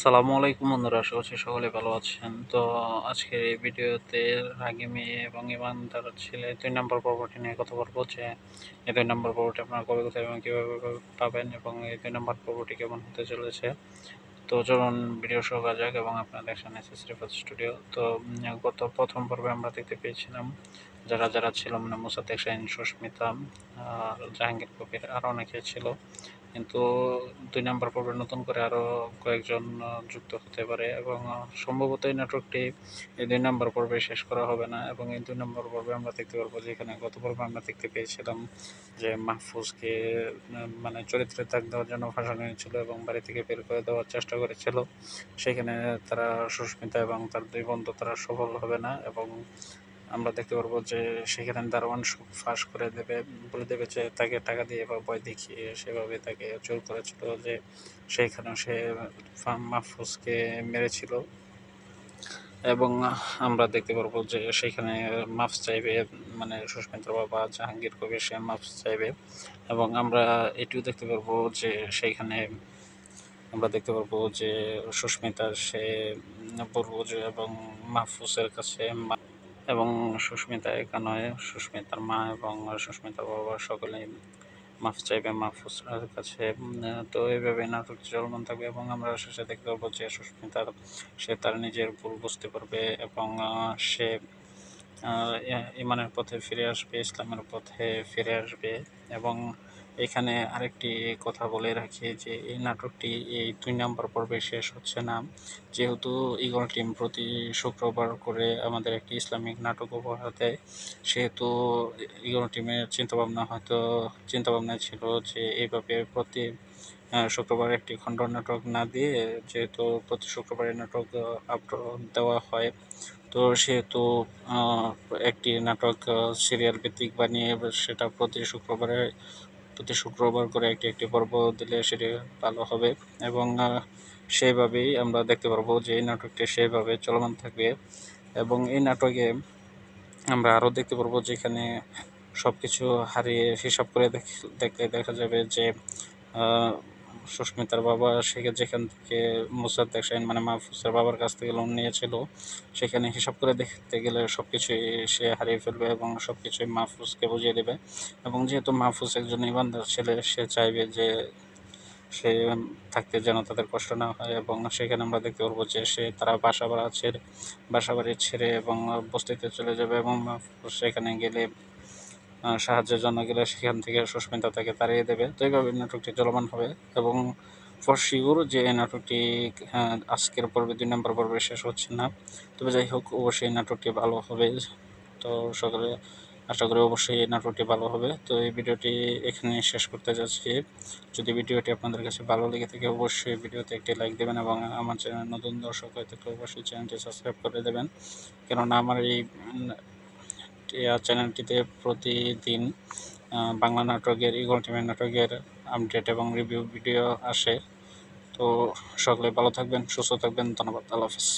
সালামু আলাইকুম বন্ধুরা, আশা করছি সকলে ভালো আছেন। তো আজকের এই ভিডিওতে রাগি মেয়ে এবং ইমান তার ছেলে দুই নম্বর পর্বটি নিয়ে কথা বলব যে, এই দুই নম্বর পর্বটি আপনারা কবে কোথায় এবং কীভাবে পাবেন এবং এই দুই নম্বর পর্বটি কেমন হতে চলেছে। তো চলুন ভিডিও শুরু করা যাক এবং আপনারা দেখছেন এস এস স্টুডিও। তো গত প্রথম পর্বে আমরা দেখতে পেয়েছিলাম যারা যারা ছিল মানে মুসাদ্দেক শাহিন সুস্মিতা, আর জাহাঙ্গীর কবির আরও অনেকে ছিল। কিন্তু দুই নম্বর পর্বে নতুন করে আরও কয়েকজন যুক্ত হতে পারে এবং সম্ভবত এই নাটকটি এই দুই নম্বর পর্বে শেষ করা হবে না এবং এই দুই নম্বর পর্বে আমরা দেখতে পারব যে এখানে গত পর্বে আমরা দেখতে পেয়েছিলাম যে মাহফুজকে মানে চরিত্রে তাক দেওয়ার জন্য ফাঁসানো হয়েছিল এবং বাড়ি থেকে বের করে দেওয়ার চেষ্টা করেছিল। সেখানে তারা সুস্মিতা এবং তার দুই বন্ধু তারা সফল হবে না এবং আমরা দেখতে পারব যে সেখানে দারোয়ান ফাঁস করে দেবে, বলে দেবে যে তাকে টাকা দিয়ে বা ভয় দেখিয়ে সেভাবে তাকে জোর করেছিল যে সেইখানে সে মাহফুজকে মেরেছিল। এবং আমরা দেখতে পারব যে সেখানে মাফ চাইবে মানে সুস্মিতার বাবা জাহাঙ্গীর কবির সে মাফ চাইবে। এবং আমরা এটিও দেখতে পারব যে সেইখানে আমরা দেখতে পারব যে সুস্মিতা সে বলব যে এবং মাহফুজের কাছে এবং সুস্মিতা একা নয়, সুস্মিতার মা এবং সুস্মিতার বাবা সকলেই মাফ চাইবে, মাহফুজের কাছে। তো এইভাবে নাটক চলমান থাকবে এবং আমরা শেষে দেখতে পাবো যে সুস্মিতার, সে তার নিজের ভুল বুঝতে পারবে এবং সে ইমানের পথে ফিরে আসবে, ইসলামের পথে ফিরে আসবে এবং এখানে আরেকটি কথা বলে রাখি যে এই নাটকটি এই দুই নম্বর পর্বে শেষ হচ্ছে না। যেহেতু ইগল টিম প্রতি শুক্রবার করে আমাদের একটি ইসলামিক নাটক উপহার দেয়, সেহেতু ইগল টিমের চিন্তাভাবনা হয়তো চিন্তাভাবনা ছিল যে এইভাবে প্রতি শুক্রবার একটি খণ্ড নাটক না দিয়ে যেহেতু প্রতি শুক্রবারে নাটক দেওয়া হয়, তো সেহেতু একটি নাটক সিরিয়াল ভিত্তিক বানিয়ে সেটা প্রতি শুক্রবারে প্রতি শুক্রবার করে একটি একটি পর্ব দিলে সেটি ভালো হবে এবং সেইভাবেই আমরা দেখতে পারব যে এই নাটকটি সেইভাবে চলমান থাকবে এবং এই নাটকে আমরা আরও দেখতে পারব যেখানে সব কিছু হারিয়ে হিসাব করে দেখ- দেখলে দেখা যাবে যে সুস্মিতার বাবা সে যেখান থেকে মুসাদ্দেক শাহিন মানে মাহফুজের বাবার কাছ থেকে লোন নিয়েছিল, সেখানে হিসাব করে দেখতে গেলে সব কিছুই সে হারিয়ে ফেলবে এবং সব কিছুই মাহফুজকে বুঝিয়ে দেবে। এবং যেহেতু মাহফুজ একজন ইমানদার ছেলে, সে চাইবে যে সে থাকতে যেন তাদের কষ্ট না হয় এবং সেখানে আমরা দেখতে পারব যে সে তারা বাসা বাড়া ছেড়ে বাসা বাড়ি ছেড়ে এবং বস্তিতে চলে যাবে এবং সেখানে গেলে সাহায্যের জন্য গেলে সেখান থেকে সুস্মিতা তাকে তাড়িয়ে দেবে। তো এইভাবে নাটকটি চলমান হবে এবং ফর শিওর যে নাটকটি আজকের পর্বে, দুই নম্বর পর্বে শেষ হচ্ছে না। তবে যাই হোক, অবশ্যই নাটকটি ভালো হবে। তো সকলে, আশা করি অবশ্যই এই নাটকটি ভালো হবে। তো এই ভিডিওটি এখানে শেষ করতে যাচ্ছি। যদি ভিডিওটি আপনাদের কাছে ভালো লেগে থাকে, অবশ্যই ভিডিওতে একটি লাইক দেবেন এবং আমার চ্যানেল নতুন দর্শক হয়ে থাকলে অবশ্যই চ্যানেলটি সাবস্ক্রাইব করে দেবেন। কেননা আমার এই চ্যানেলটিতে প্রতিদিন বাংলা নাটকের ইগল টিমের নাটকের আপডেট এবং রিভিউ ভিডিও আসে। তো সকলে ভালো থাকবেন, সুস্থ থাকবেন, ধন্যবাদ, আল্লাহ হাফিজ।